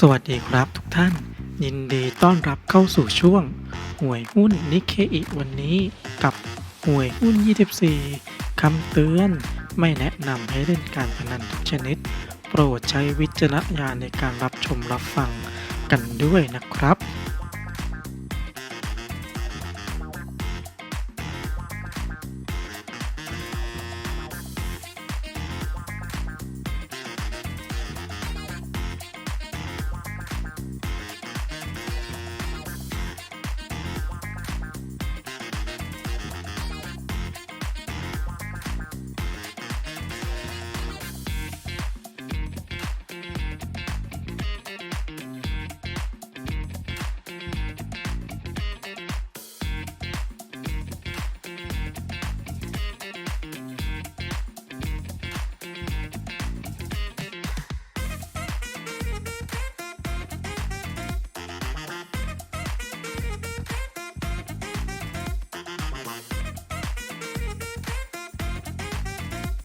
สวัสดีครับทุกท่าน ยินดีต้อนรับเข้าสู่ช่วงหวยหุ้นนิเคอิวันนี้กับหวยหุ้น 24 คำเตือน ไม่แนะนำให้เล่นการพนันทุกชนิด โปรดใช้วิจารณญาณในการรับชมรับฟังกันด้วยนะครับ